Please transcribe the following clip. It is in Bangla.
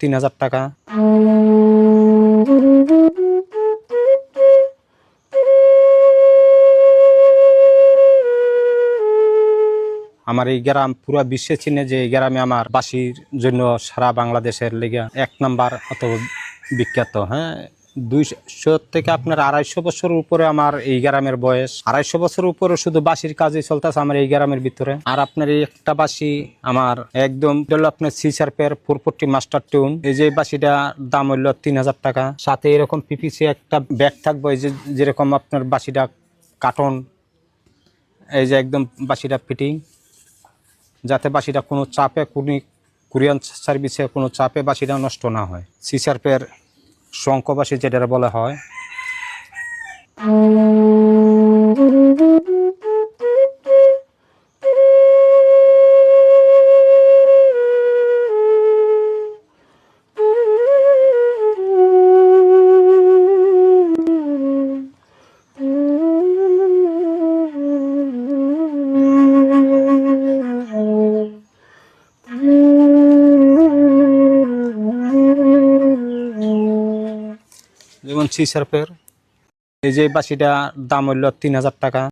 তিন হাজার টাকা। আমার এই গ্রাম পুরো বিশ্বে চিনে যে এই গ্রামে আমার বাসির জন্য সারা বাংলাদেশের লেগে এক নাম্বার অত বিখ্যাত হ্যাঁ? দুইশো থেকে আপনার আড়াইশো বছর উপরে আমার এই গ্রামের বয়স। আড়াইশো বছর উপরে শুধু বাসির কাজই চলতেছে আমার এই গ্রামের ভিতরে। আর আপনার এই একটা বাসি আমার একদম হলো আপনার সিসারপের ফোরপট্টি মাস্টার টিউন এই যে বাসিটা দাম হইল তিন হাজার টাকা। সাথে এরকম পিপিসি একটা ব্যাগ থাকবে, এই যে যেরকম আপনার বাসিটা কার্টন। এই যে একদম বাসিটা ফিটিং। যাতে বাসিটা কোনো চাপে কোনো কুরিয়ান সার্ভিসে কোনো চাপে বাসিটা নষ্ট না হয়। সিসারপের শঙ্কবাসী যেটা বলা হয়। যেমন সি সার্ফের এই যে বাসিটা দাম হইল তিন হাজার টাকা।